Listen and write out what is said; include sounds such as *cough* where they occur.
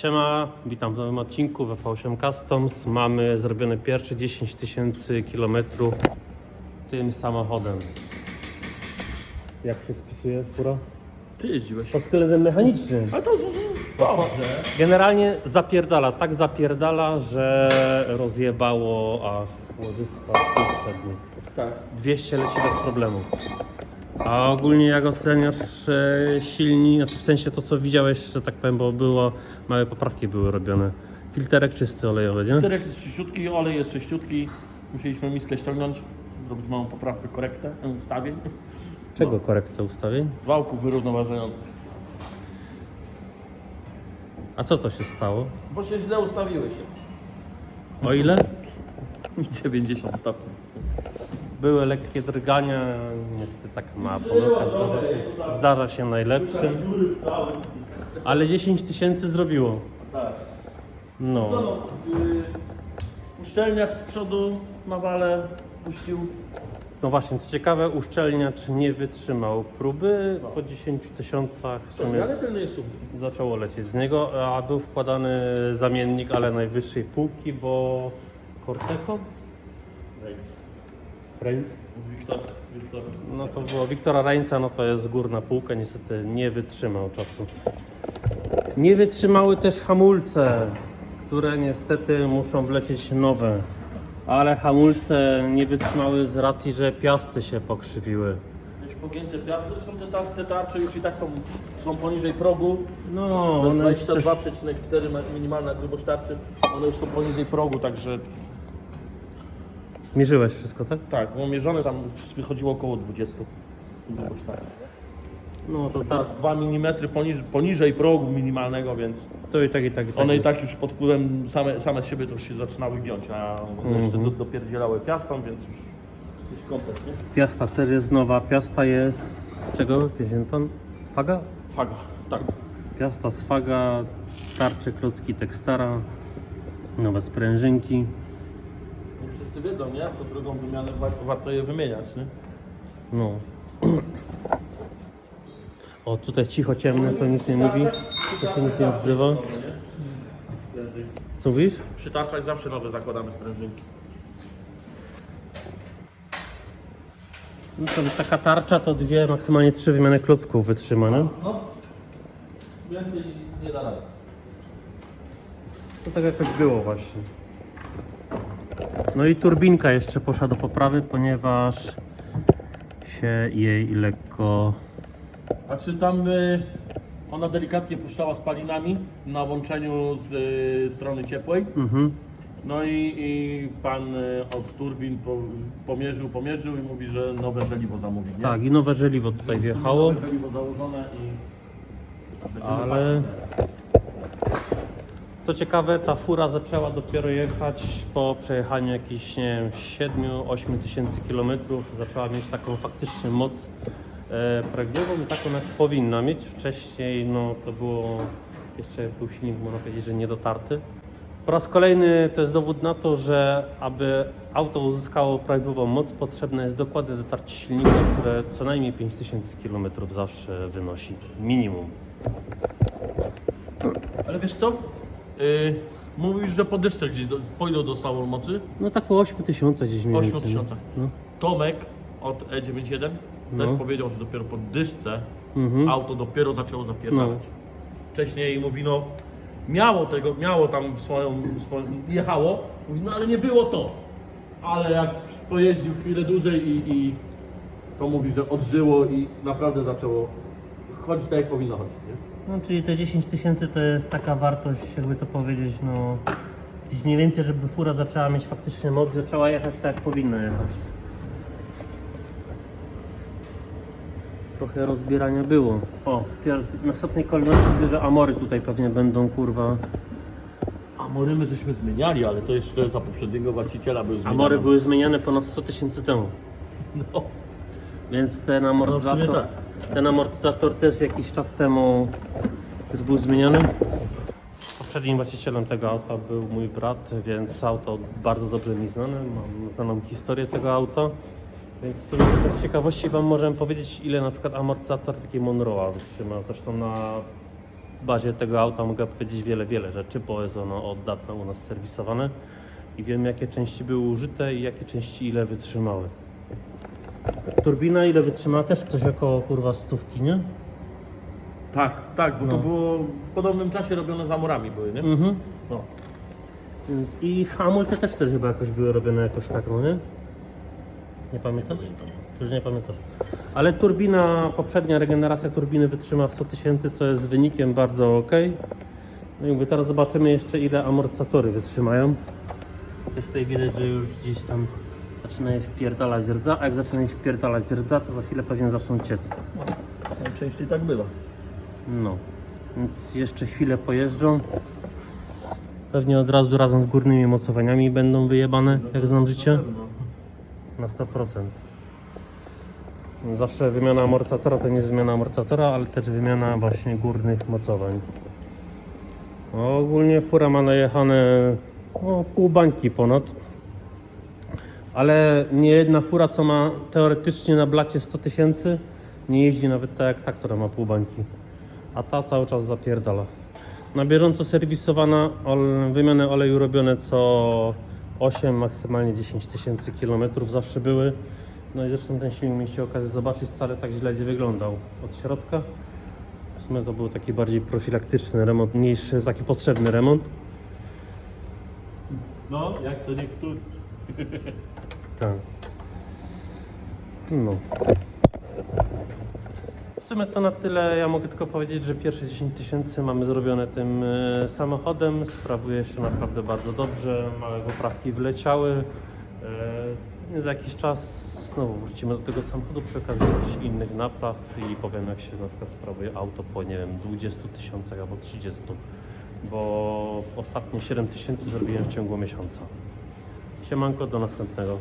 Siema, witam w nowym odcinku V8 Customs. Mamy zrobione pierwsze 10 tysięcy kilometrów tym samochodem. Jak się spisuje fura? Ty jeździłeś. Pod względem mechanicznym. A to dobrze. Generalnie zapierdala, tak zapierdala, że rozjebało aż łożyska przednich. Tak. 200 leci bez problemu. A ogólnie jak oceniasz e, silnik, znaczy w sensie to co widziałeś, że tak powiem, bo było, małe poprawki były robione. Filterek czysty olejowy, nie? Filterek jest czyściutki, olej jest czyściutki. Musieliśmy miskę ściągnąć, zrobić małą poprawkę, korektę ustawień. Czego korekta ustawień? Wałków wyrównoważających. A co to się stało? Bo się źle ustawiły się. O ile? *laughs* 90 stopni. Były lekkie drgania, niestety taka mała pomyłka, zdarza się, zdarza się najlepszym. Ale 10 tysięcy zrobiło. Tak. No. Co no? Yy, uszczelniacz z przodu na wale puścił. No właśnie, co ciekawe, uszczelniacz nie wytrzymał próby po 10 tysiącach. w sumie Ale ten jest super. zaczęło lecieć z niego, a był wkładany zamiennik, ale najwyższej półki, bo Corteco? Reigns? Wiktor, Wiktor. No to było Wiktora Reigntsa, no to jest górna półka, niestety nie wytrzymał czasu. Nie wytrzymały też hamulce, które niestety muszą wlecieć nowe. Ale hamulce nie wytrzymały z racji, że piasty się pokrzywiły. Jakieś pogięte piasty, są te, tar- te tarcze już i tak są, są poniżej progu. No, one już jest też... 22,4 ma- minimalna grubość tarczy. One już są poniżej progu, także Mierzyłeś wszystko, tak? tak, było mierzone tam wychodziło około 20 grubość tarczy. No to tak. Teraz 2 mm poniżej, poniżej progu minimalnego, więc To i tak, i tak, i tak. one i jest. tak już pod wpływem same, same z siebie to już się zaczynały giąć, a one jeszcze do, dopierdzielały piastą, więc już jest komplet, nie? Piasta też jest nowa. Piasta jest z czego? Pięćdziesiąt Faga? Faga, tak. Piasta z Faga, tarcze klocki Tekstara, nowe sprężynki. Wszyscy wiedzą, nie? Co drugą wymianę warto, warto je wymieniać, nie? No. O, tutaj cicho ciemne, co nic nie mówi, to się nic nie odzywa. Co mówisz? Przy tarczach zawsze nowe zakładamy sprężynki. No to taka tarcza to dwie, maksymalnie trzy wymiany klocków wytrzyma, nie? No, więcej nie da rady. To tak jakoś było właśnie. No i turbinka jeszcze poszła do poprawy, ponieważ się jej lekko... Znaczy tam y, ona delikatnie puszczała spalinami na łączeniu z y, strony ciepłej. Mhm. No i, i pan y, od turbin po, pomierzył, pomierzył i mówi, że nowe żeliwo zamówi. Nie? Tak, i nowe żeliwo tutaj wjechało. Nowe żeliwo założone i... będziemy Ale patrzeć. Co ciekawe, ta fura zaczęła dopiero jechać po przejechaniu jakichś, nie wiem, 7-8 tysięcy kilometrów. Zaczęła mieć taką faktyczną moc e, pragnioną i taką jak powinna mieć. Wcześniej no, to było jeszcze był silnik, można powiedzieć, że niedotarty. Po raz kolejny to jest dowód na to, że aby auto uzyskało prawidłową moc, potrzebne jest dokładne dotarcie silnika, które co najmniej 5000 km zawsze wynosi. Minimum. Ale wiesz co? Y, mówisz, że po dysce gdzieś do, pójdą do stałej mocy. No tak po 8 tysiące gdzieś mniej 8 więcej. tysiącach. No. Tomek od E91 No. też powiedział, że dopiero po dyszce Mhm. auto dopiero zaczęło zapierdalać. No. Wcześniej mówi, no miało tego, miało tam swoją, swoją jechało, mówi, no ale nie było to. Ale jak pojeździł chwilę dłużej i, i to mówi, że odżyło i naprawdę zaczęło chodzić tak jak powinno chodzić. Nie? No czyli te 10 tysięcy to jest taka wartość, jakby to powiedzieć, no gdzieś mniej więcej, żeby fura zaczęła mieć faktycznie moc, zaczęła jechać tak jak powinna jechać. Trochę rozbierania było. O, w następnej kolejności widzę, że amory tutaj pewnie będą kurwa. A Morymy żeśmy zmieniali, ale to jeszcze za poprzedniego właściciela był zmieniany. Amory były zmieniane ponad 100 tysięcy temu. No, Więc ten No, amortyzator, sumie ten amortyzator też jakiś czas temu już był zmieniany. Poprzednim właścicielem tego auta był mój brat, więc auto bardzo dobrze mi znane. Mam znaną historię tego auta. Więc z ciekawości Wam możemy powiedzieć, ile na przykład amortyzator takiej Monroe'a wytrzymał. Zresztą na bazie tego auta mogę powiedzieć wiele, wiele rzeczy, bo jest ono od dawna u nas serwisowane i wiem jakie części były użyte i jakie części ile wytrzymały. Turbina ile wytrzymała? Też coś około kurwa stówki, nie? Tak, tak, bo No. to było w podobnym czasie robione z amurami były, nie? Mhm. No. Więc- I hamulce też też chyba jakoś były robione jakoś tak, no nie? Nie pamiętasz? Już nie pamiętasz. Ale turbina, poprzednia regeneracja turbiny wytrzymała 100 tysięcy, co jest wynikiem bardzo ok. No i mówię, teraz zobaczymy jeszcze ile amortyzatory wytrzymają. Jest tutaj widać, że już gdzieś tam zaczynają wpierdalać rdza, a jak zaczynają wpierdalać rdza, to za chwilę pewnie zaczną ciec. Najczęściej tak bywa. No, więc jeszcze chwilę pojeżdżą. Pewnie od razu razem z górnymi mocowaniami będą wyjebane, jak znam życie. Na 100%. Zawsze wymiana amortyzatora to nie jest wymiana amortyzatora, ale też wymiana właśnie górnych mocowań. No, ogólnie fura ma najechane no, pół bańki ponad. Ale nie jedna fura, co ma teoretycznie na blacie 100 tysięcy, nie jeździ nawet tak jak ta, która ma pół bańki. A ta cały czas zapierdala. Na bieżąco serwisowana, wymiany oleju robione co 8, maksymalnie 10 tysięcy kilometrów zawsze były. No i zresztą ten silnik mieliście okazję zobaczyć, wcale tak źle nie wyglądał od środka. W sumie to był taki bardziej profilaktyczny remont, niż taki potrzebny remont. No, jak to niektórzy. *laughs* Tak. No. W sumie to na tyle. Ja mogę tylko powiedzieć, że pierwsze 10 tysięcy mamy zrobione tym e, samochodem. Sprawuje się naprawdę bardzo dobrze. Małe poprawki wleciały. E, za jakiś czas znowu wrócimy do tego samochodu przy okazji jakichś innych napraw i powiem jak się na przykład sprawuje auto po nie wiem 20 tysiącach albo 30. Bo ostatnie 7 tysięcy zrobiłem w ciągu miesiąca. Siemanko, do następnego.